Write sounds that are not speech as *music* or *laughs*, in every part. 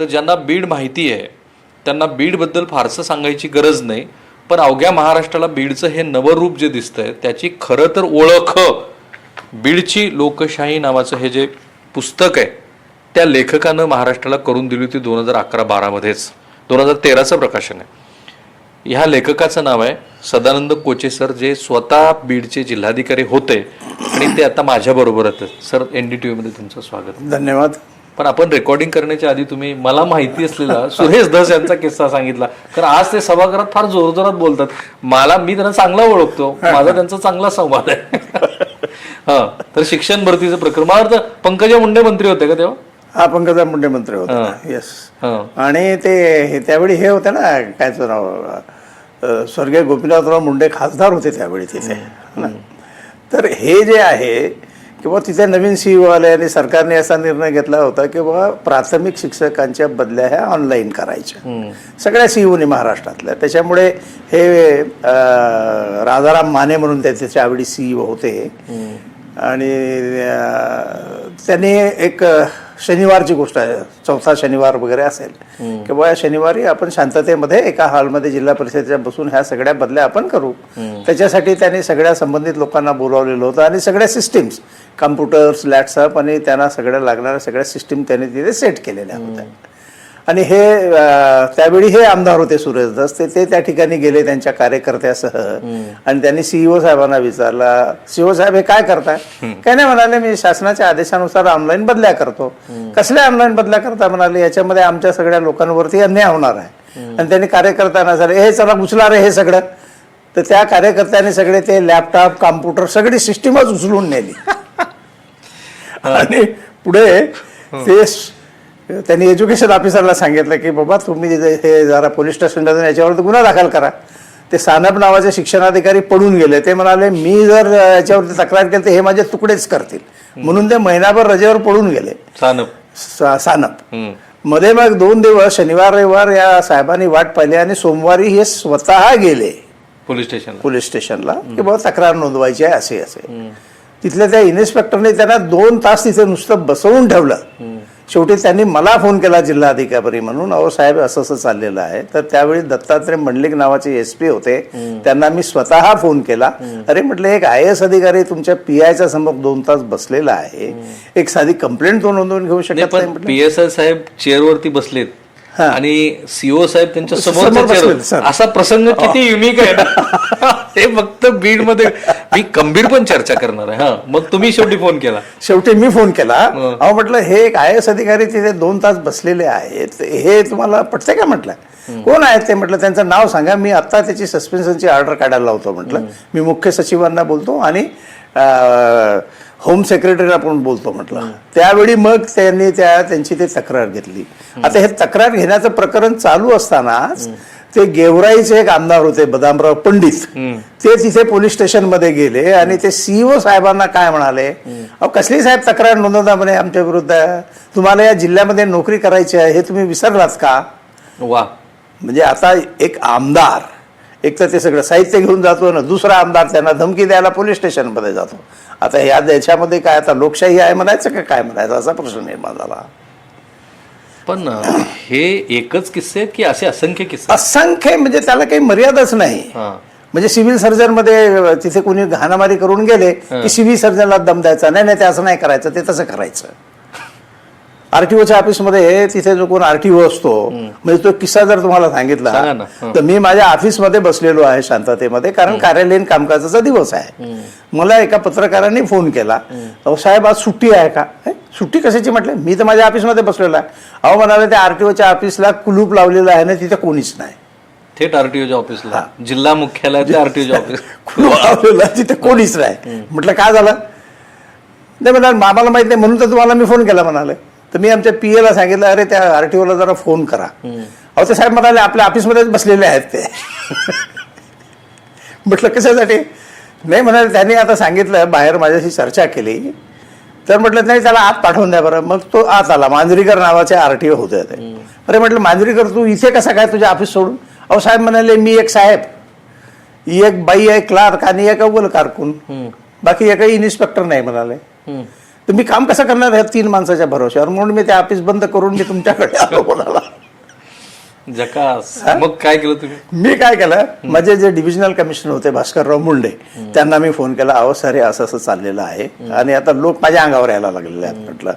तर ज्यांना बीड माहिती आहे त्यांना बीडबद्दल फारसं सांगायची गरज नाही पण अवघ्या महाराष्ट्राला बीडचं हे नवरूप जे दिसतंय त्याची खरं तर ओळख बीडची लोकशाही नावाचं हे जे पुस्तक आहे त्या लेखकानं महाराष्ट्राला करून दिली होती दोन हजार अकरा बारामध्येच. दोन हजार तेराचं प्रकाशन आहे. ह्या लेखकाचं नाव आहे सदानंद कोचे सर जे स्वतः बीडचे जिल्हाधिकारी होते आणि ते आता माझ्याबरोबरच आहेत. सर एन डी टी व्हीमध्ये तुमचं स्वागत. धन्यवाद. पण आपण रेकॉर्डिंग करण्याच्या आधी तुम्ही मला माहिती असलेला *laughs* सुरेश धस यांचा किस्सा सांगितला. कारण आज ते सभागृहात फार जोरजोरात बोलतात. मला मी त्यांना चांगला ओळखतो. माझा त्यांचा चांगला संवाद आहे. *laughs* हा तर शिक्षण भरतीचं प्रकरण. मला वाटतं पंकजा मुंडे मंत्री होते का तेव्हा? हा पंकजा मुंडे मंत्री होते. येस आणि ते हे- त्यावेळी हे होते ना काय नाव स्वर्गीय गोपीनाथराव मुंडे खासदार होते त्यावेळी तिथे. तर हे जे आहे किंवा तिथे नवीन सीईओ आले आणि सरकारने असा निर्णय घेतला होता की बाबा प्राथमिक शिक्षकांच्या बदल्या ह्या ऑनलाईन करायच्या. सगळ्या सीईओनी महाराष्ट्रातल्या. त्याच्यामुळे हे राजाराम माने म्हणून त्याचे त्यावेळी सीईओ होते. आणि त्यांनी एक शनिवारची गोष्ट आहे. चौथा शनिवार वगैरे असेल. की या शनिवारी आपण शांततेमध्ये एका हॉलमध्ये जिल्हा परिषदेच्या बसून ह्या सगळ्या बदल्या आपण करू. त्याच्यासाठी त्यांनी सगळ्या संबंधित लोकांना बोलावलेलं होतं आणि सगळ्या सिस्टीम्स कम्प्युटर्स लॅपटॉप आणि त्यांना सगळ्या लागणाऱ्या सगळ्या सिस्टीम त्यांनी तिथे सेट केलेल्या होत्या. आणि हे त्यावेळी हे आमदार होते सुरेश दस ते ते त्या ठिकाणी गेले त्यांच्या कार्यकर्त्यासह. आणि त्यांनी सीईओ साहेबांना विचारला सीईओ साहेब हे काय करताय? काय नाही म्हणाले मी शासनाच्या आदेशानुसार ऑनलाईन बदल्या करतो. कसल्या ऑनलाईन बदल्या करता म्हणाले? याच्यामध्ये आमच्या सगळ्या लोकांवरती अन्याय होणार आहे. आणि त्यांनी कार्यकर्त्यांना झाले हे चला उचला रे हे सगळं. तर त्या कार्यकर्त्यांनी सगळे ते लॅपटॉप कॉम्प्युटर सगळी सिस्टीमच उचलून नेली. *laughs* आणि पुढे ते त्यांनी एज्युकेशन ऑफिसरला सांगितलं की बाबा तुम्ही हे जरा पोलीस स्टेशनला जाऊन याच्यावर गुन्हा दाखल करा. ते सानप नावाचे शिक्षणाधिकारी पडून गेले. ते म्हणाले मी जर याच्यावरती तक्रार केली तर हे माझे तुकडेच करतील. म्हणून ते महिनाभर रजेवर पडून गेले. सानप. सानप. मध्ये मग दोन दिवस शनिवार रविवार या साहेबांनी वाट पाहिली आणि सोमवारी हे स्वतः गेले. पोलीस स्टेशनला. पोलीस स्टेशनला की बाबा तक्रार नोंदवायची आहे असे असे. तिथल्या त्या इन्स्पेक्टरने त्यांना दोन तास तिथे नुसतं बसवून ठेवलं. शेवटी त्यांनी मला फोन केला जिल्हाधिकारी म्हणून अहो साहेब असं असं चाललेलं आहे. तर त्यावेळी दत्तात्रय मंडलिक नावाचे एस पी होते. त्यांना मी स्वतः फोन केला. अरे म्हटलं एक आय एस अधिकारी तुमच्या पी आयच्या समोर दोन तास बसलेला आहे. एक साधी कंप्लेंट तो नोंदवून घेऊ शकत नाही पी एस आय साहेब चेअरवरती बसलेत. आणि सीओ साहेब त्यांच्यासमोर. असा प्रसंग किती युनिक आहे ना. *laughs* ते फक्त बीडमध्ये मी गंभीर पण चर्चा करणार आहे हा. मग तुम्ही शेवटी फोन केला. शेवटी मी फोन केला. अहो म्हटलं हे एक आय एस अधिकारी तिथे दोन तास बसलेले आहेत. हे तुम्हाला पटते का म्हटलं? कोण आहेत ते म्हटलं त्यांचं नाव सांगा. मी आत्ता त्याची सस्पेन्शनची ऑर्डर काढायला लावतो म्हटलं. मी मुख्य सचिवांना बोलतो आणि होम सेक्रेटरीला पण बोलतो म्हटलं. त्यावेळी मग त्यांनी त्या त्यांची ते तक्रार घेतली. आता हे तक्रार घेण्याचं प्रकरण चालू असतानाच ते गेवराईचे एक आमदार होते बदामराव पंडित. ते तिथे पोलीस स्टेशनमध्ये गेले आणि ते सीईओ साहेबांना काय म्हणाले अहो कसली साहेब तक्रार नोंदवता म्हणे आमच्या विरुद्ध? तुम्हाला या जिल्ह्यामध्ये नोकरी करायची आहे हे तुम्ही विसरलात का? वा. म्हणजे आता एक आमदार एक तर ते सगळं साहित्य घेऊन जातो ना दुसरा आमदार त्यांना धमकी द्यायला पोलीस स्टेशनमध्ये जातो. आता या देशामध्ये काय आता लोकशाही आहे म्हणायचं का काय म्हणायचं असा प्रश्न निर्माण झाला. पण हे एकच किस्से आहेत की असे असंख्य किस्से? असंख्य म्हणजे त्याला काही मर्यादाच नाही. म्हणजे सिव्हिल सर्जनमध्ये तिथे कोणी घाणामारी करून गेले की सिव्हिल सर्जनला दम द्यायचा. नाही नाही ते असं नाही करायचं ते तसं करायचं. आरटीओच्या ऑफिसमध्ये तिथे जो कोण आरटीओ असतो म्हणजे तो किस्सा जर तुम्हाला सांगितला. तर मी माझ्या ऑफिसमध्ये बसलेलो आहे शांततेमध्ये कारण कार्यालयीन कामकाजाचा दिवस आहे. मला एका पत्रकाराने फोन केला अहो साहेब आज सुट्टी आहे का? सुट्टी कशाची म्हटलं? मी तर माझ्या ऑफिसमध्ये बसलेलो आहे. अहो म्हणाले त्या आरटीओच्या ऑफिसला कुलूप लावलेलं आहे ना तिथे कोणीच नाही. थेट आरटीओच्या ऑफिसला. जिल्हा मुख्यालयात आरटीओच्या ऑफिस. *laughs* कुलूप लावलेलं आहे तिथे कोणीच नाही. म्हटलं काय झालं? नाही म्हणाल आम्हाला माहीत नाही म्हणून तर तुम्हाला मी फोन केला म्हणाले. तर मी आमच्या पी ला सांगितलं अरे त्या आरटीओला जरा फोन करा. अहो ते साहेब म्हणाले आपल्या ऑफिसमध्येच बसलेले आहेत ते. *laughs* म्हटलं कशासाठी? नाही म्हणाले त्यांनी आता सांगितलं बाहेर माझ्याशी चर्चा केली. तर म्हटलं नाही त्याला आत पाठवून द्या बरं. मग तो आत आला मांजरीकर नावाचे आरटीओ होते ते. अरे म्हटलं मांजरीकर तू इथे कसा काय तुझ्या ऑफिस सोडून? अहो साहेब म्हणाले मी एक साहेब ही एक बाई आहे क्लार्क आणि एक अव्वल कारकून. बाकी एकही इन्स्पेक्टर नाही म्हणाले. मी काम कसं करणार ह्या तीन माणसाच्या भरोश्यावर? म्हणून मी ते ऑफिस बंद करून मी तुमच्याकडे आलो बोलायला जकास. मग काय केलं तुम्ही? मी काय केलं? माझे जे डिव्हिजनल कमिशनर होते भास्करराव मुंडे त्यांना मी फोन केला अहो सर हे असं असं चाललेलं आहे. आणि आता लोक माझ्या अंगावर यायला लागलेले आहेत म्हटलं.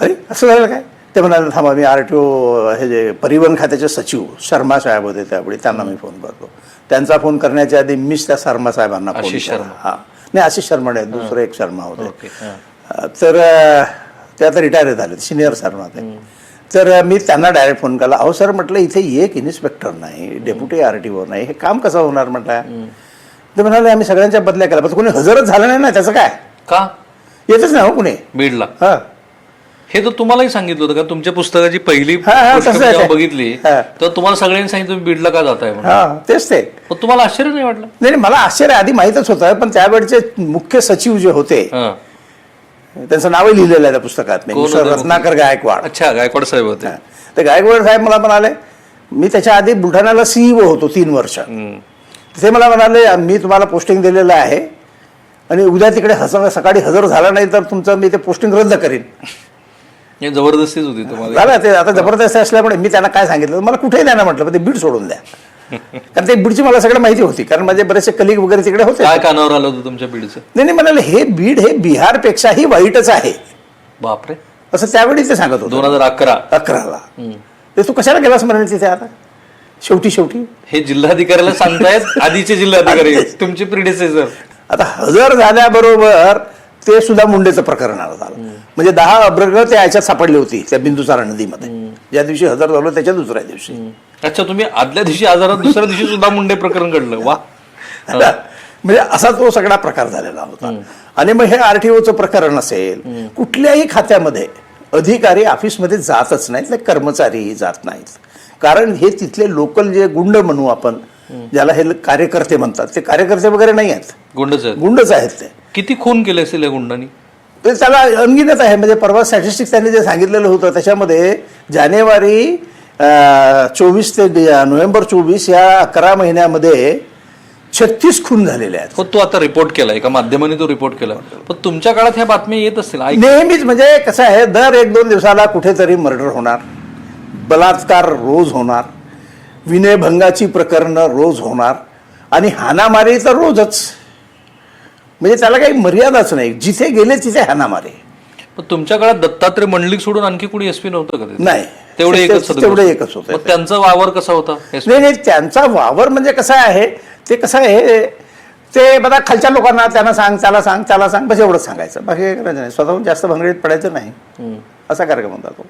अरे असं झालं काय? ते म्हणाले थांबा मी आर टी ओ हे जे परिवहन खात्याचे सचिव शर्मा साहेब होते त्यावेळी त्यांना मी फोन करतो. त्यांचा फोन करण्याच्या आधी मीच त्या शर्मा साहेबांना फोन केला. शर्मा. हा. नाही आशिष शर्मा नाही दुसरे एक शर्मा होते. तर ते आता रिटायर झाले सिनियर शर्मा ते तर मी त्यांना डायरेक्ट फोन केला. अहो सर म्हटलं इथे एक इन्स्पेक्टर नाही डेप्युटी आर टी ओ नाही. हे काम कसं होणार? म्हटलं. ते म्हणाले आम्ही सगळ्यांच्या बदल्या केला पण कोणी हजरच झालं नाही ना त्याचं काय? का? येतच नाही हो कुणी. बीडला. हा. हे तर तुम्हालाही सांगितलं होतं का तुमच्या पुस्तकाची पहिली. बघितली. तर तुम्हाला सगळ्यांनी सांगितलं तुम्ही बीडला का जाताय? हा तेच ते. पण तुम्हाला आश्चर्य नाही वाटलं? नाही नाही, मला आश्चर्य आधी माहीतच होतं पण त्यावेळचे मुख्य सचिव जे होते. त्यांचं नावही लिहिलेलं आहे त्या पुस्तकात. रत्नाकर गायकवाड. अच्छा गायकवाड साहेब होते. तर गायकवाड साहेब मला म्हणाले मी त्याच्या आधी बुलढाण्याला सीईओ होतो तीन वर्ष. ते मला म्हणाले मी तुम्हाला पोस्टिंग दिलेलं आहे आणि उद्या तिकडे हजर सकाळी हजर झाला नाही तर तुमचं मी ते पोस्टिंग रद्द करीन. जबरदस्तीच होती तुम्हाला. झालं ते आता जबरदस्त असल्यामुळे मी त्यांना काय सांगितलं? मला कुठेही द्या ना म्हटलं ते बीड सोडून द्या. कारण ते बीडची मला सगळं माहिती होती कारण माझे बरेचसे कलिग वगैरे तिकडे होते. काय कानावर आलं होतं तुमच्या बीडचं? नाही नाही म्हणाले हे बीड हे बिहारपेक्षाही वाईटच आहे. बापरे. असं त्यावेळी ते सांगत होते. दोन हजार अकरा. अकराला. ते तू कशाला गेलास म्हणे तिथे आता? शेवटी शेवटी. हे जिल्हाधिकाऱ्याला सांगतायत आधीचे जिल्हाधिकारी तुमचे प्रिडिसेसर आता हजर झाल्याबरोबर ते सुद्धा मुंडेचं प्रकरण आलं झालं. म्हणजे दहा अब्रग त्या याच्यात सापडली होती त्या बिंदुसारा नदीमध्ये ज्या दिवशी हजर झालो त्याच्या दुसऱ्या दिवशी. अच्छा तुम्ही आदल्या दिवशी आजारात दुसऱ्या दिवशी सुद्धा मुंडे प्रकरण घडलं. वा. *laughs* म्हणजे असा तो सगळा प्रकार झालेला होता. आणि मग हे आरटीओचं प्रकरण असेल कुठल्याही खात्यामध्ये अधिकारी ऑफिसमध्ये जातच नाहीत ते कर्मचारी जात नाहीत. कारण हे तिथले लोकल जे गुंड म्हणू आपण ज्याला हे कार्यकर्ते म्हणतात ते कार्यकर्ते वगैरे नाही आहेत. गुंडच आहेत. गुंडच आहेत ते. किती खून केले असेल या गुंडांनी? ते त्याला अनगिनत आहे. म्हणजे परवा स्टॅटिस्टिक्स त्यांनी जे सांगितलेलं होतं त्याच्यामध्ये जानेवारी चोवीस ते नोव्हेंबर चोवीस या अकरा महिन्यामध्ये छत्तीस खून झालेले आहेत. हो तो आता रिपोर्ट केला एका माध्यमाने तो रिपोर्ट केला. पण तुमच्या काळात ह्या बातम्या येत असतील नेहमीच म्हणजे कसं आहे दर एक दोन दिवसाला कुठेतरी मर्डर होणार. बलात्कार रोज होणार. विनयभंगाची प्रकरणं रोज होणार. आणि हाणामारी तर रोजच. म्हणजे त्याला काही मर्यादाच नाही. जिथे गेले तिथे हाणामारी पण तुमच्या काळात दत्तात्रय मंडलिक सोडून आणखी कोणी एसपी नव्हतं का? नाही. तेवढे एकच तेवढे एकच होते. त्यांचा वावर कसा होता? नाही नाही त्यांचा वावर म्हणजे कसा आहे? ते कसं आहे? ते बघा खालच्या लोकांना त्यांना सांग त्याला सांग त्याला सांग बस एवढंच सांगायचं. बाकी काही करायचं नाही. स्वतःहून जास्त भंगडीत पडायचं नाही. असा कार्यक्रम होता तो.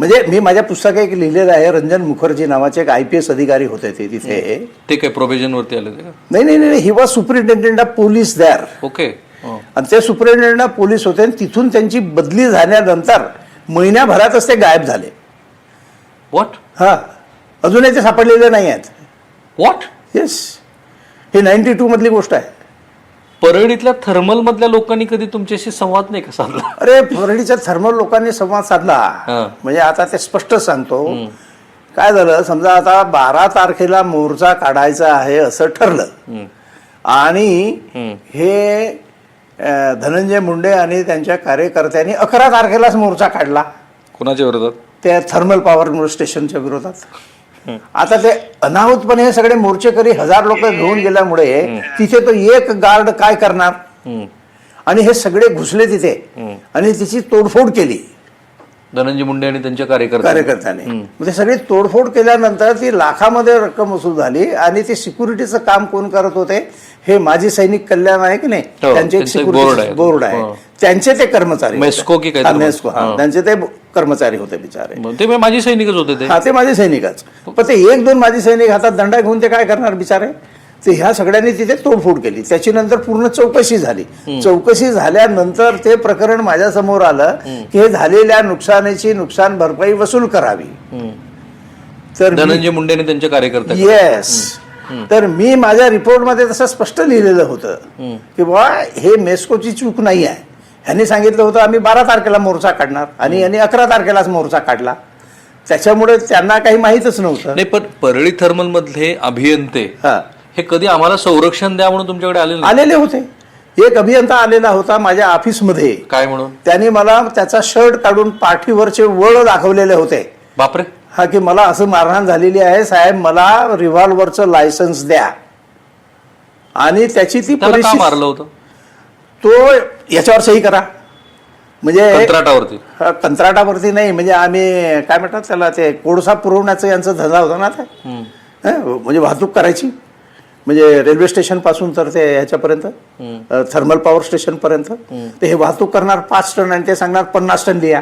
म्हणजे मी माझ्या पुस्तकात एक लिहिलेलं आहे रंजन मुखर्जी नावाचे एक आय पी एस अधिकारी होते ते तिथे. ते काय प्रोव्हिजन वरती आले नाही नाही नाही he was superintendent of police there okay. आणि ते सुपरिटेंडेंट ऑफ पोलीस होते आणि तिथून त्यांची बदली झाल्यानंतर महिन्याभरातच ते गायब झाले. व्हॉट हा. अजूनही ते सापडलेले नाही आहेत. What yes he ninety two मधली गोष्ट आहे. परळीतल्या थर्मल मधल्या लोकांनी कधी तुमच्याशी संवाद नाही का साधला? अरे परळीच्या थर्मल लोकांनी संवाद साधला. म्हणजे आता ते स्पष्ट सांगतो. काय झालं? समजा आता बारा तारखेला मोर्चा काढायचा आहे असं ठरलं. आणि. हे धनंजय मुंडे आणि त्यांच्या कार्यकर्त्यांनी अकरा तारखेलाच मोर्चा काढला. कोणाच्या विरोधात? त्या थर्मल पॉवर स्टेशनच्या विरोधात. आता ते अनाहूतपणे हे सगळे मोर्चेकरी हजार लोक घेऊन गेल्यामुळे तिथे तो एक गार्ड काय करणार. आणि हे सगळे घुसले तिथे. आणि तिची तोडफोड केली. धनंजय मुंडे आणि त्यांच्या कार्यकर्त्या कार्यकर्त्यांनी. ते सगळी तोडफोड केल्यानंतर ती लाखामध्ये रक्कम वसूल झाली आणि ते सिक्युरिटीचं काम कोण करत होते? हे माजी सैनिक कल्याण आहे की नाही? हो, त्यांचे एक त्यांचं. सिक्युरिटी बोर्ड आहे. हो. त्यांचे ते कर्मचारी. मेस्को की मेस्को हा. हो. त्यांचे ते कर्मचारी होते बिचारे. ते माझी सैनिकच होते ते. हा ते माझे सैनिकच. पण ते एक दोन माझे सैनिक हातात दंडा घेऊन ते काय करणार बिचारे? ते ह्या सगळ्यांनी तिथे तोडफोड केली. त्याची नंतर पूर्ण चौकशी झाली. चौकशी झाल्यानंतर ते प्रकरण माझ्यासमोर आलं की हे झालेल्या नुकसानीची नुकसान भरपाई वसूल करावी. तर धनंजय मुंडे आणि त्यांच्या कार्यकर्त्या येस तर मी माझ्या रिपोर्टमध्ये तसं स्पष्ट लिहिलेलं होतं की बाबा हे मेस्कोची चूक नाही आहे. ह्यांनी सांगितलं होतं आम्ही बारा तारखेला मोर्चा काढणार आणि यांनी अकरा तारखेलाच मोर्चा काढला. त्याच्यामुळे त्यांना काही माहीतच नव्हतं. नाही पण परळी थर्मल मधले अभियंते हा. कधी आम्हाला संरक्षण द्या म्हणून तुमच्याकडे आले आलेले होते. एक अभियंता आलेला होता माझ्या ऑफिसमध्ये. काय म्हणून? त्यांनी मला त्याचा शर्ट काढून पाठीवरचे वळ दाखवलेले होते. बापरे. हा की मला असं मारहाण झालेली आहे साहेब मला रिव्हॉल्व्हरचं लायसन्स द्या. आणि त्याची ती परिस्थिती मारलं होतं? तो याच्यावर सही करा. म्हणजे कंत्राटावरती. कंत्राटावरती नाही म्हणजे आम्ही काय म्हणतात त्याला ते कोळसा पुरवण्याचं यांचा धंदा होता ना ते म्हणजे वाहतूक करायची. म्हणजे रेल्वे स्टेशनपासून तर ते ह्याच्यापर्यंत थर्मल पॉवर स्टेशन पर्यंत ते हे वाहतूक करणार पाच टन आणि ते सांगणार पन्नास टन लिहा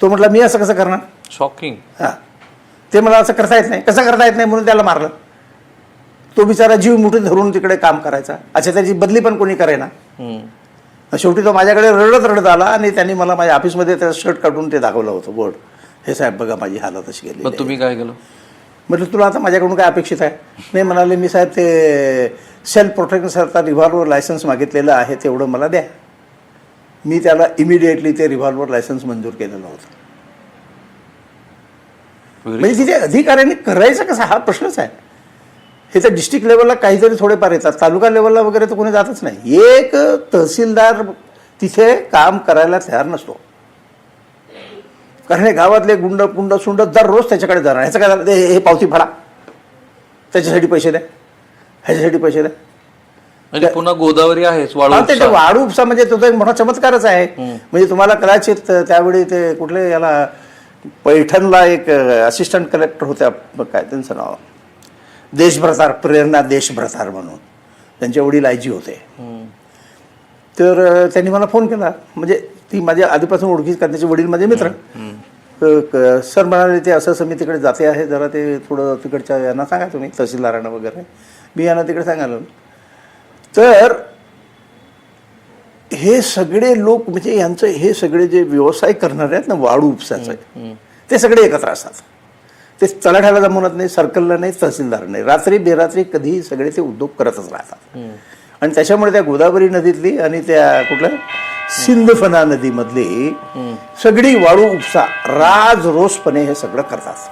तो म्हटलं मी असं कसं करणार? शॉकिंग हा. ते मला असं करता येत नाही. कसं करता येत नाही म्हणून त्याला मारलं. तो बिचारा जीव मुठीत धरून तिकडे काम करायचा. अच्छा त्याची बदली पण कोणी करेना. शेवटी तो माझ्याकडे रडत रडत आला आणि त्यांनी मला माझ्या ऑफिसमध्ये त्याचं शर्ट काढून ते दाखवलं होतं. बोर्ड. हे साहेब बघा माझी हालत अशी गेली मग तुम्ही काय केलं? म्हटलं तुला आता माझ्याकडून काय अपेक्षित आहे? नाही म्हणाले मी साहेब ते सेल्फ प्रोटेक्शनसारखा रिव्हॉल्वर लायसन्स मागितलेलं आहे तेवढं मला द्या. मी त्याला इमिडिएटली ते रिव्हॉल्वर लायसन्स मंजूर केलेलं होतं. म्हणजे तिथे अधिकाऱ्यांनी करायचं कसं? हा प्रश्नच आहे. हे तर डिस्ट्रिक्ट लेवलला काहीतरी थोडेफार येतात. तालुका लेवलला वगैरे तर कोणी जातच नाही. एक तहसीलदार तिथे काम करायला तयार नसतो. कारण हे गावातले गुंड पुंड सुंड दररोज त्याच्याकडे जाणार. ह्याचं काय झालं? हे पावती फाडा. त्याच्यासाठी पैसे द्या. ह्याच्यासाठी पैसे द्या. म्हणजे पुन्हा गोदावरी आहेच वाळू हा, ते- ते उपसा. म्हणजे तो एक मोठा चमत्कारच आहे. म्हणजे तुम्हाला कदाचित त्यावेळी ते कुठले याला पैठणला एक असिस्टंट कलेक्टर होत्या काय त्यांचं नाव? देशभ्रतार प्रेरणा देशभ्रतार म्हणून. त्यांचे वडील आयजी होते. तर त्यांनी मला फोन केला. म्हणजे ती माझ्या आधीपासून ओळखीच कारण त्याचे वडील माझे मित्र. सर म्हणाले ते असं असं मी तिकडे जाते आहे. जरा ते थोडं तिकडच्या यांना सांगा तुम्ही तहसीलदारांना वगैरे. मी यांना तिकडे सांगायला तर हे सगळे लोक म्हणजे यांचं हे सगळे जे व्यवसाय करणारे आहेत ना वाळू उपसाचे ते सगळे एकत्र असतात. ते तलाठ्याला जमवत नाही सर्कलला नाही तहसीलदार नाही. रात्री बेरात्री कधीही सगळे ते उद्योग करतच राहतात. आणि त्याच्यामुळे त्या गोदावरी नदीतली आणि त्या कुठल्या सिंधफना नदीमधली सगळी वाळू उपसा राज रोसपणे हे सगळं करतात.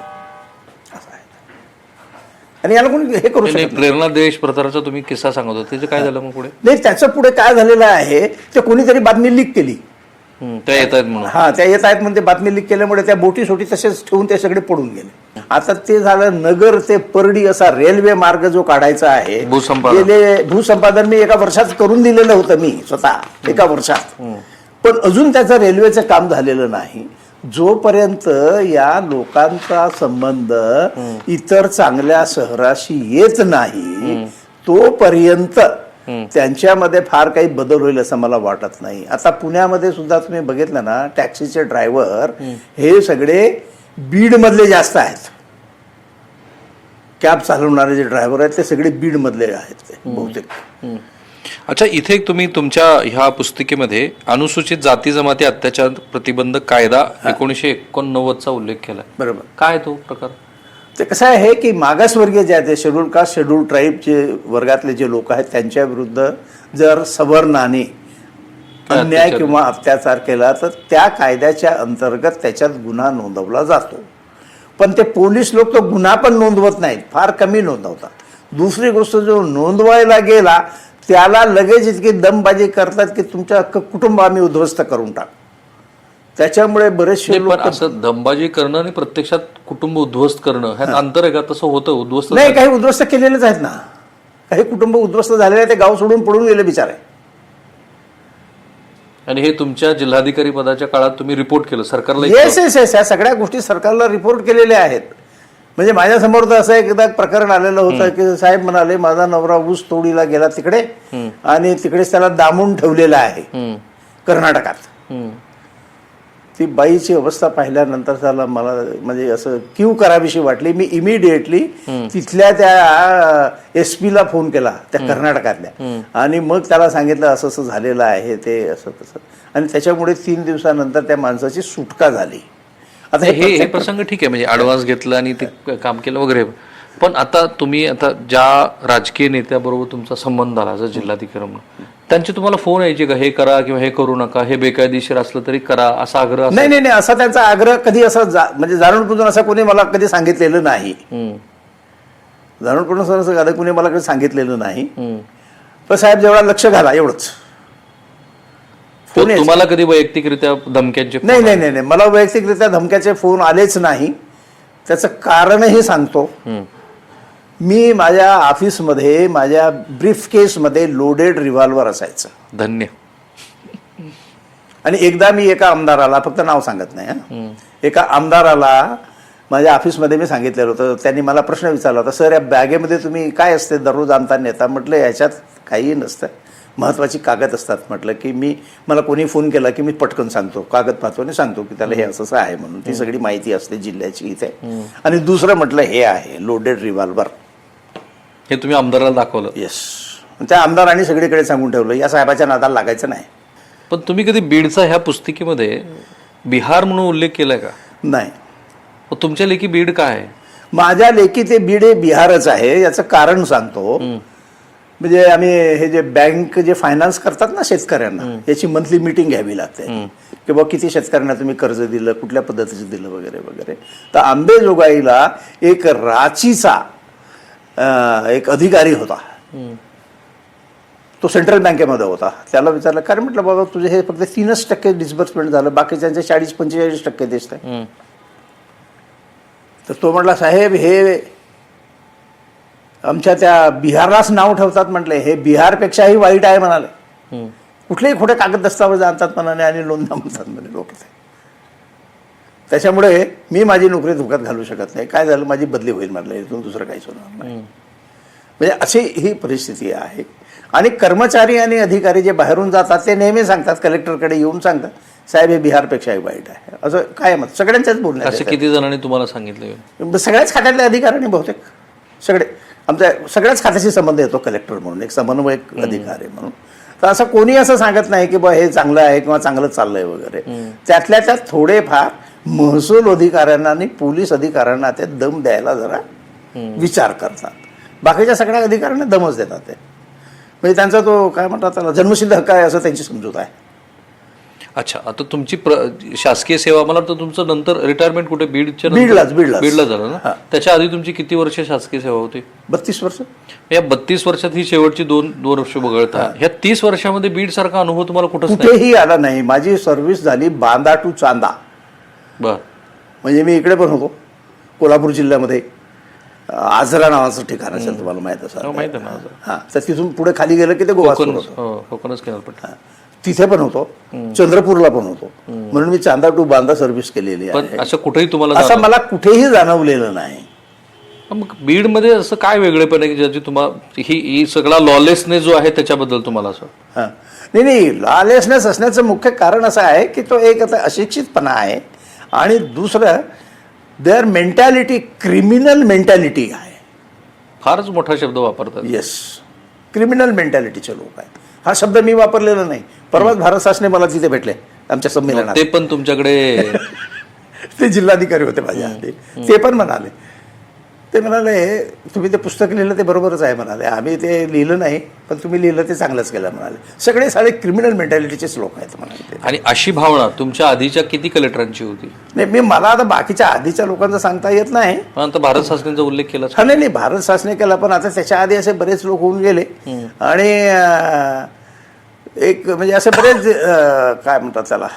आणि याला कोणी हे करू शकत प्रेरणा देश प्रताराचा तुम्ही किस्सा सांगत होता. त्याचं काय झालं मग पुढे? नाही त्याचं पुढे काय झालेलं आहे ते कोणीतरी बातमी लीक केली. त्या येत आहेत म्हणून. हा त्या येत आहेत म्हणजे बातमी लीक केल्यामुळे त्या बोटी सोटी तसेच ठेवून ते सगळे पडून गेले. आता ते झालं नगर ते परडी असा रेल्वे मार्ग जो काढायचा आहे. भूसंपादन. गेले भूसंपादन मी एका वर्षात करून दिलेलं होतं मी स्वतः एका वर्षात. पण अजून त्याचं रेल्वेचं काम झालेलं नाही. जोपर्यंत या लोकांचा संबंध इतर चांगल्या शहराशी येत नाही तोपर्यंत त्यांच्यामध्ये फार काही बदल होईल असं मला वाटत नाही. आता पुण्यामध्ये सुद्धा तुम्ही बघितलं ना टॅक्सीचे ड्रायव्हर हे सगळे बीड मधले जास्त आहेत. कॅब चालवणारे जे ड्रायव्हर आहेत ते सगळे बीड मधले आहेत ते बहुतेक. अच्छा इथे तुम्ही तुमच्या ह्या पुस्तिकेमध्ये अनुसूचित जाती जमाती अत्याचार प्रतिबंध कायदा एकोणीशे एकोणनव्वदचा उल्लेख केला बरोबर. काय तो प्रकार? ते कसं आहे की मागासवर्गीय जे आहेत शेड्यूल कास्ट शेड्यूल ट्राईबचे वर्गातले जे लोक आहेत त्यांच्या विरुद्ध जर सवर्णाने अन्याय. किंवा अत्याचार केला तर त्या कायद्याच्या अंतर्गत त्याच्यात गुन्हा नोंदवला जातो. पण ते पोलीस लोक तो गुन्हा पण नोंदवत नाहीत फार कमी नोंदवतात. दुसरी गोष्ट जो नोंदवायला गेला त्याला लगेच इतकी दमबाजी करतात की तुमचं अख्खं कुटुंब आम्ही उद्ध्वस्त करून टाकू. त्याच्यामुळे बरेचसे असं धंबाजी करणं आणि प्रत्यक्षात कुटुंब उद्ध्वस्त करणं ह्यात अंतर आहे का? तसं होतं उद्ध्वस्त नाही काही उद्ध्वस्त केलेलेच आहेत ना. काही कुटुंब उद्ध्वस्त झालेले ते गाव सोडून पडून गेले बिचारे. आणि हे तुमच्या जिल्हाधिकारी पदाच्या काळात तुम्ही रिपोर्ट केलं सरकारला येस येस येस या सगळ्या गोष्टी सरकारला रिपोर्ट केलेल्या आहेत. म्हणजे माझ्यासमोर तर असं एकदा प्रकरण आलेलं होतं की साहेब म्हणाले माझा नवरा ऊस तोडीला गेला तिकडे आणि तिकडेच त्याला दामून ठेवलेला आहे कर्नाटकात. ती बाईची अवस्था पाहिल्यानंतर त्याला मला म्हणजे असं क्यू करावीशी वाटली. मी इमिडिएटली तिथल्या त्या एस ला फोन केला त्या कर्नाटकातल्या. आणि मग त्याला सांगितलं असं असं झालेलं आहे ते असं तसं आणि त्याच्यामुळे तीन दिवसानंतर त्या माणसाची सुटका झाली. आता हे हे प्रसंग ठीक आहे म्हणजे ऍडव्हान्स घेतलं आणि ते काम केलं वगैरे. पण आता तुम्ही आता ज्या राजकीय नेत्याबरोबर तुमचा संबंध आला जर जिल्हाधिकारी म्हणून त्यांचे तुम्हाला फोन यायचे का हे करा किंवा हे करू नका हे बेकायदेशीर असलं तरी करा असा आग्रह नाही नाही नाही असा त्यांचा आग्रह कधी असा म्हणजे जाणून बुजून असं कोणी मला कधी सांगितलेलं नाही. जाणून बुजून असं कोणी मला कधी सांगितलेलं नाही. पण साहेब जेवढा लक्ष घाला एवढंच. यायचे. तुम्हाला कधी वैयक्तिकरित्या धमक्यांचे नाही नाही नाही नाही. मला वैयक्तिकरित्या धमक्याचे फोन आलेच नाही. त्याचं कारणही सांगतो. मी माझ्या ऑफिसमध्ये माझ्या ब्रीफ केसमध्ये लोडेड रिव्हॉल्वर असायचं. धन्य. आणि एकदा मी एका आमदाराला फक्त नाव सांगत नाही हं. एका आमदाराला माझ्या ऑफिसमध्ये मी सांगितलेलं होतं. त्यांनी मला प्रश्न विचारला होता सर या बॅगेमध्ये तुम्ही काय असते? दररोज आणता नेता? म्हटलं याच्यात काहीही नसतं. महत्त्वाची कागद असतात. म्हटलं की मी मला कोणी फोन केला की मी पटकन सांगतो. कागद पाहतो आणि सांगतो की त्याला हे असं असं आहे म्हणून. ती सगळी माहिती असते जिल्ह्याची इथे. आणि दुसरं म्हटलं हे आहे लोडेड रिव्हॉल्वर हे तुम्ही आमदाराला दाखवलं. येस त्या आमदारांनी सगळीकडे सांगून ठेवलं या साहेबाच्या नादाला लागायचं नाही. पण तुम्ही कधी बीडचा ह्या पुस्तिकेमध्ये बिहार म्हणून उल्लेख केलाय का? नाही. तुमच्या लेखी बीड काय आहे? माझ्या लेखी ते बीड हे बिहारच आहे याचं कारण सांगतो. म्हणजे आम्ही हे जे बँक जे फायनान्स करतात ना शेतकऱ्यांना याची मंथली मीटिंग घ्यावी लागते. की बा किती शेतकऱ्यांना तुम्ही कर्ज दिलं कुठल्या पद्धतीचं दिलं वगैरे वगैरे. तर आंबेजोगाईला एक रांचीचा एक अधिकारी होता. तो सेंट्रल बँकेमध्ये होता. त्याला विचारलं कारण म्हटलं बाबा तुझे हे फक्त तीनच टक्के डिस्बर्समेंट झालं बाकीच्यांचे चाळीस पंचेचाळीस टक्के दिसत आहे. तर तो म्हटला साहेब हे आमच्या त्या बिहारलाच नाव ठेवतात म्हटले. हे बिहारपेक्षाही वाईट आहे म्हणाले. कुठलेही खोटे कागद दस्तावेज आणतात म्हणाले आणि लोन म्हणतात म्हणे लोक ते. त्याच्यामुळे मी माझी नोकरी धोक्यात घालू शकत नाही. काय झालं? माझी बदली होईल म्हटलं. इथून दुसरं काहीच होणार नाही. म्हणजे अशी ही परिस्थिती आहे. आणि कर्मचारी आणि अधिकारी जे बाहेरून जातात ते नेहमी सांगतात कलेक्टरकडे येऊन सांगतात साहेब हे बिहारपेक्षाही वाईट आहे. असं काय मत? सगळ्यांच्याच बोलण्यात. किती जणांनी तुम्हाला सांगितलं? सगळ्याच खात्यातले अधिकाऱ्यांनी बहुतेक. सगळे. आमच्या सगळ्याच खात्याशी संबंध येतो कलेक्टर म्हणून. एक समन्वयक अधिकारी म्हणून. तर असं कोणी असं सांगत नाही की बा हे चांगलं आहे किंवा चांगलं चाललंय वगैरे. त्यातल्या त्यात थोडेफार महसूल अधिकाऱ्यांना आणि पोलीस अधिकाऱ्यांना ते दम द्यायला जरा विचार करतात. बाकीच्या सगळ्या अधिकाऱ्यांना दमच देतात ते. म्हणजे त्यांचा तो काय म्हणतात त्याला जन्मसिद्ध हक्क आहे असं त्यांची समजूत आहे. अच्छा आता तुमची प्र शासकीय सेवा मला वाटतं तुमचं नंतर रिटायरमेंट कुठे? बीडच्या नंतर- बीडलाच, बीडलाच. बीडला झालं ना? त्याच्या आधी तुमची किती वर्ष शासकीय सेवा होती? बत्तीस वर्ष. या बत्तीस वर्षात ही शेवटची दोन दोन वर्ष वगळता. ह्या तीस वर्षामध्ये बीड सारखा अनुभव तुम्हाला कुठंच नाही? कुठेही आला नाही. माझी सर्व्हिस झाली बांदा टू चांदा. बर. म्हणजे मी इकडे पण होतो कोल्हापूर जिल्ह्यामध्ये. अं, आजरा नावाचं ठिकाण असेल तुम्हाला माहीत हो, असेल माहीत आहे ना आजरा. हा तर तिथून पुढे खाली गेलं की ते गोवा कोकण होतं. हो, कोकणच किनारपट्टी. हा. तिथे पण होतो. चंद्रपूरला पण होतो. म्हणून मी चांदा टू बांदा सर्व्हिस केलेली पण आहे. असं कुठेही तुम्हाला असं मला कुठेही जाणवलेलं नाही? मग बीडमध्ये असं काय वेगळेपण आहे की ज्याची तुम्हाला ही ही सगळा लॉलेसनेस जो आहे त्याच्याबद्दल तुम्हाला असं? हा. नाही नाही लॉलेसनेस असण्याचं मुख्य कारण असं आहे की तो एक आता अशिक्षितपणा आहे. आणि दुसरं देअर मेंटॅलिटी क्रिमिनल मेंटॅलिटी आहे. फारच मोठा शब्द वापरतात. येस क्रिमिनल मेंटॅलिटीचे लोक आहेत. हा शब्द मी वापरलेला नाही. परवाच भारत शासने मला तिथे भेटले आमच्या संमेलनात. ते पण तुमच्याकडे *laughs* ते जिल्हाधिकारी होते माझ्या आधी. ते पण म्हणाले. ते म्हणाले तुम्ही ते पुस्तक लिहिलं ते बरोबरच आहे म्हणाले. आम्ही ते लिहिलं नाही पण तुम्ही लिहिलं ते चांगलंच केलं म्हणाले. सगळे सारे क्रिमिनल मेंटॅलिटीचेच लोक आहेत म्हणाले आणि अशी भावना तुमच्या आधीच्या किती कलेक्टरांची होती? नाही मी मला आता बाकीच्या आधीच्या लोकांचं सांगता येत नाही. पण आता भारत शासनाचा उल्लेख केला हा नाही नाही भारत शासने केला पण आता त्याच्या आधी असे बरेच लोक होऊन गेले. आणि एक म्हणजे असे बरेच काय म्हणतात त्याला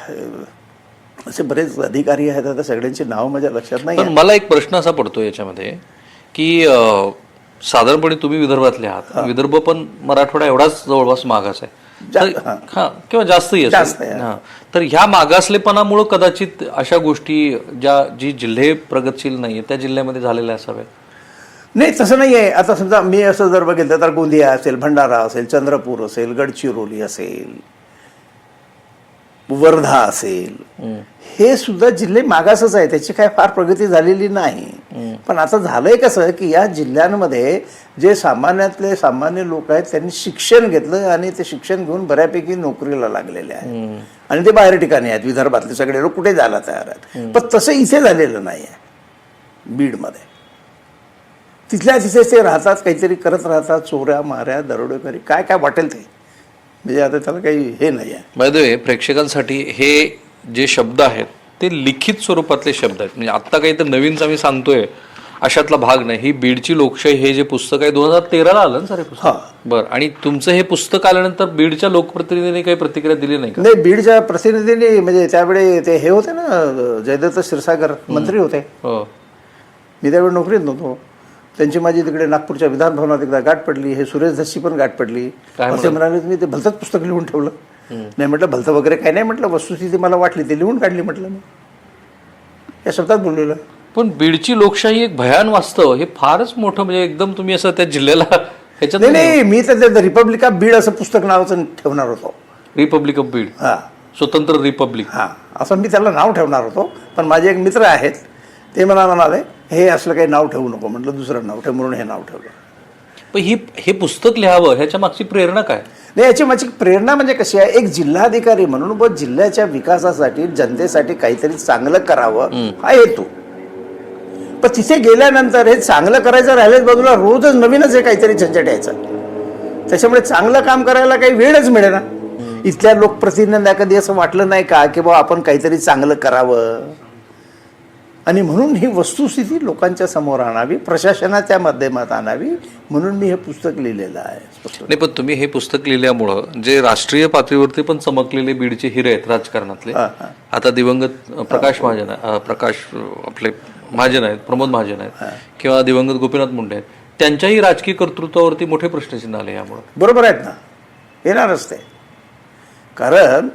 असे बरेच अधिकारी आहेत आता सगळ्यांची नाव माझ्या लक्षात नाही मला एक प्रश्न असा पडतो याच्यामध्ये. की साधारणपणे तुम्ही विदर्भातले आहात. विदर्भ पण मराठवाडा एवढाच जवळपास मागास आहे. हा. किंवा जास्तही हा. तर ह्या मागासलेपणामुळे कदाचित अशा गोष्टी ज्या जी जिल्हे प्रगतशील नाहीये त्या जिल्ह्यामध्ये झालेल्या असाव्या नाही तसं नाही आहे आता समजा मी असं जर बघितलं तर गोंदिया असेल भंडारा असेल चंद्रपूर असेल गडचिरोली असेल वर्धा असेल. हे सुद्धा जिल्हे मागासच आहे त्याची काय फार प्रगती झालेली नाही. पण आता झालंय कसं की या जिल्ह्यांमध्ये जे सामान्यातले सामान्य लोक आहेत त्यांनी शिक्षण घेतलं आणि ते शिक्षण घेऊन बऱ्यापैकी नोकरीला लागलेले आहेत. आणि ते बाहेर ठिकाणी आहेत विदर्भातले सगळे लोक कुठे जायला तयार आहेत? पण तसं इथे झालेलं नाही आहे बीडमध्ये. तिथल्या तिथे ते राहतात काहीतरी करत राहतात चोऱ्या माऱ्या दरोडेकरी काय काय वाटेल ते? म्हणजे आता त्याला काही हे नाही आहे बाय द वे प्रेक्षकांसाठी हे जे शब्द आहेत ते लिखित स्वरूपातले शब्द आहेत. म्हणजे आत्ता काही तर नवीनच आम्ही सांगतोय अशातला भाग नाही. ही बीडची लोकशाही हे जे पुस्तक आहे दोन हजार तेराला आलं ना सर हे पुस्तक? बरं. आणि तुमचं हे पुस्तक आल्यानंतर बीडच्या लोकप्रतिनिधींनी काही प्रतिक्रिया दिली नाही का? नाही बीडच्या प्रतिनिधींनी म्हणजे त्यावेळी ते हे होते ना जयदत्त क्षीरसागर मंत्री होते. हो. मी त्यावेळी नोकरीत नव्हतो. त्यांची माझी तिकडे नागपूरच्या विधान भवनात एकदा गाठ पडली. हे सुरेश धस्सी पण गाठ पडली. असे म्हणाले तुम्ही ते भलतंच पुस्तक लिहून ठेवलं. नाही म्हटलं भलतं वगैरे काही नाही म्हटलं वस्तुस्थिती मला वाटली ते लिहून काढली म्हटलं मी. या शब्दात बोललेलं. पण बीडची लोकशाही एक भयान वास्तव हे फारच मोठं म्हणजे एकदम तुम्ही असं त्या जिल्ह्याला *laughs* ह्याच्यात नाही नाही मी तर रिपब्लिक ऑफ बीड असं पुस्तक नावाचं ठेवणार होतो. रिपब्लिक ऑफ बीड हां. स्वतंत्र रिपब्लिक हां. असं मी त्याला नाव ठेवणार होतो पण माझे एक मित्र आहेत ते मला म्हणाले हे असलं काही नाव ठेवू नको. म्हटलं दुसरं नाव ठेव म्हणून हे नाव ठेवलं. पण ही हे पुस्तक लिहावं ह्याच्या मागची प्रेरणा काय? नाही याची माझी प्रेरणा म्हणजे कशी आहे? एक जिल्हाधिकारी म्हणून व जिल्ह्याच्या विकासासाठी जनतेसाठी काहीतरी चांगलं करावं हा हेतू. पण तिथे गेल्यानंतर हे चांगलं करायचं राहिलेच बाजूला रोजच नवीनच हे काहीतरी झंझट यायचं. त्याच्यामुळे चांगलं काम करायला काही वेळच मिळे ना इथल्या लोकप्रतिनिधींना कधी असं वाटलं नाही का की बाबा आपण काहीतरी चांगलं करावं? आणि म्हणून ही वस्तुस्थिती लोकांच्या समोर आणावी प्रशासनाच्या माध्यमात आणावी म्हणून मी हे पुस्तक लिहिलेलं आहे. नाही पण तुम्ही हे पुस्तक लिहिल्यामुळं जे राष्ट्रीय पातळीवरती पण चमकलेले बीडचे हिरे आहेत राजकारणातले आता दिवंगत प्रकाश महाजन प्रकाश आपले महाजन आहेत प्रमोद महाजन आहेत किंवा दिवंगत गोपीनाथ मुंडे आहेत त्यांच्याही राजकीय कर्तृत्वावरती मोठे प्रश्नचिन्ह आले यामुळे. बरोबर आहेत ना? येणारच ते. कारण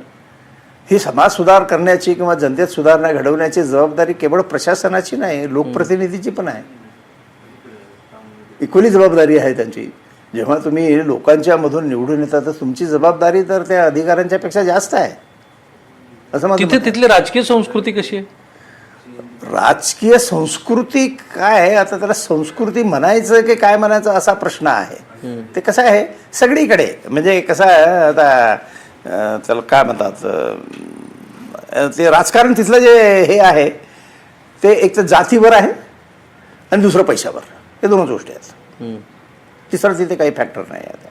ही समाज सुधार करण्याची किंवा जनतेत सुधारणा घडवण्याची जबाबदारी केवळ प्रशासनाची नाही लोकप्रतिनिधीची पण आहे. इक्वली जबाबदारी आहे त्यांची. जेव्हा तुम्ही लोकांच्या मधून निवडून येता तर तुमची जबाबदारी तर त्या अधिकाऱ्यांच्या पेक्षा जास्त आहे. असं तिथे तिथली राजकीय संस्कृती कशी आहे? राजकीय संस्कृती काय आहे? आता त्याला संस्कृती म्हणायचं की काय म्हणायचं असा प्रश्न आहे. ते कसं आहे? सगळीकडे. म्हणजे कसं आहे आता त्याला काय म्हणतात ते राजकारण तिथलं जे हे आहे ते एक तर जातीवर आहे आणि दुसरं पैशावर. हे दोनच गोष्टी आहेत. तिसरं तिथे काही फॅक्टर नाही आहे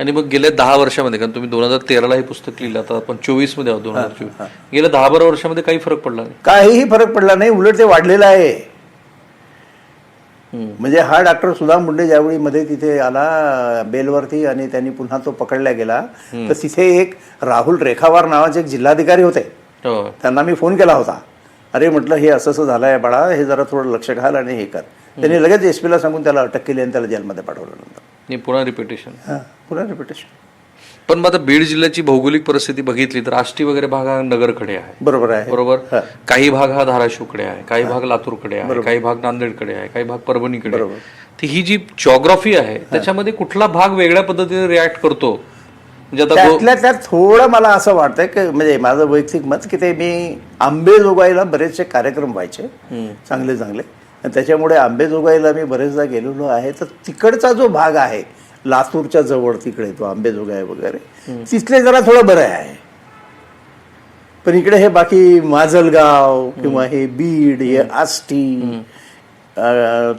आणि मग गेल्या दहा वर्षामध्ये कारण तुम्ही दोन हजार तेराला हे पुस्तक लिहिलं आता आपण चोवीसमध्ये आहोत दोन हजार चोवीस. गेल्या दहा बारा वर्षामध्ये काही फरक पडला नाही? काहीही फरक पडला नाही. उलट ते वाढलेलं आहे. म्हणजे हा डॉक्टर सुदाम मुंडे ज्यावेळी मध्ये तिथे आला बेलवरती आणि त्यांनी पुन्हा तो पकडला गेला तर तिथे एक राहुल रेखावार नावाचे एक जिल्हाधिकारी होते. हो. त्यांना मी फोन केला होता. अरे म्हटलं हे असं असं झालं आहे बाळा हे जरा थोडं लक्ष घाल आणि हे कर. त्यांनी लगेच एस पीला सांगून त्याला अटक केली आणि त्याला जेलमध्ये पाठवलं नंतर. नाही पुन्हा रिपिटेशन हां पुन्हा रिपिटेशन पण मग आता बीड जिल्ह्याची भौगोलिक परिस्थिती बघितली तर आष्टी वगैरे भाग हा नगरकडे आहे. बरोबर आहे. बरोबर? काही भाग हा धाराशिवकडे आहे काही भाग लातूरकडे आहे काही भाग नांदेडकडे आहे काही भाग परभणीकडे आहे. तर ही जी जॉग्राफी आहे त्याच्यामध्ये कुठला भाग वेगळ्या पद्धतीने रिॲक्ट करतो? म्हणजे आता गो- त्यातल्या त्यात थोडं मला असं वाटतंय की म्हणजे माझं वैयक्तिक मत की ते मी आंबेजोगाईला बरेचसे कार्यक्रम व्हायचे चांगले चांगले आणि त्याच्यामुळे आंबेजोगाईला मी बरेचदा गेलेलो आहे. तर तिकडचा जो भाग आहे लातूरच्या जवळ तिकडे तो आंबेजोगाई वगैरे. तिथले जरा थोडं बरं आहे. पण इकडे हे बाकी माजलगाव किंवा हे बीड हे आष्टी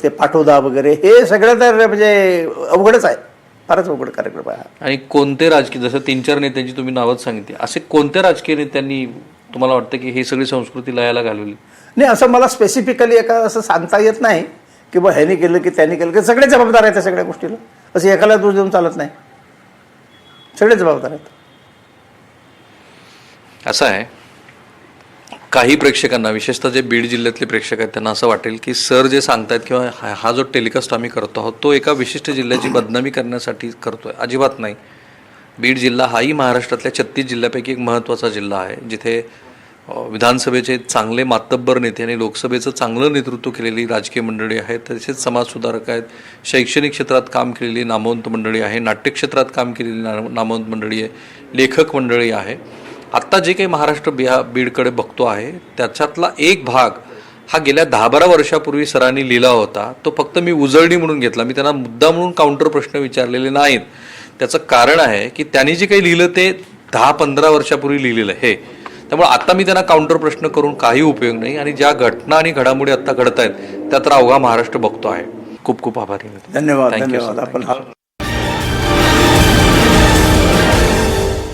ते पाटोदा वगैरे हे सगळं तर म्हणजे अवघडच आहे. फारच अवघड कार्यक्रम आहे. आणि कोणते राजकीय जसं तीन चार नेत्यांची तुम्ही नावच सांगितली असे कोणत्या राजकीय नेत्यांनी तुम्हाला वाटतं की ही सगळी संस्कृती लयाला घालवली? नाही असं मला स्पेसिफिकली एका असं सांगता येत नाही. की बा ह्याने केलं की त्यांनी केलं की सगळे जबाबदार आहेत त्या सगळ्या गोष्टीला. असं एकाला दोष देऊन चालत नाही. सगळे जबाबदार आहेत. असं आहे. काही प्रेक्षकांना विशेषतः जे बीड जिल्ह्यातले प्रेक्षक आहेत त्यांना असं वाटेल की सर जे सांगतायत किंवा हा- जो टेलिकास्ट आम्ही करतो आहोत तो एका विशिष्ट जिल्ह्याची *clears throat* बदनामी करण्यासाठी करतोय. अजिबात नाही. बीड जिल्हा हाही महाराष्ट्रातल्या छत्तीस जिल्ह्यापैकी एक महत्त्वाचा जिल्हा आहे जिथे विधानसभेचे चांगले मातब्बर नेते आणि लोकसभेचं चांगलं नेतृत्व केलेली राजकीय मंडळी आहेत. तसेच समाजसुधारक आहेत. शैक्षणिक क्षेत्रात काम केलेली नामवंत मंडळी आहे. नाट्य क्षेत्रात काम केलेली ना नामवंत मंडळी आहे. लेखक मंडळी आहे. आत्ता जे काही महाराष्ट्र बिहा बीडकडे बघतो आहे त्याच्यातला एक भाग हा गेल्या दहा बारा वर्षापूर्वी सरांनी लिहिला होता. तो फक्त मी उजळणी म्हणून घेतला. मी त्यांना मुद्दा म्हणून काउंटर प्रश्न विचारलेले नाहीत. त्याचं कारण आहे की त्यांनी जे काही लिहिलं ते दहा पंधरा वर्षापूर्वी लिहिलेलं हे त्यामुळे आता मी त्यांना काउंटर प्रश्न करून काही उपयोग नाही आणि ज्या घटना आणि घडामोडी आता घडत आहेत त्या तर अवघा महाराष्ट्र बघतो आहे खूप खूप आभारी. धन्यवाद. धन्यवाद आपण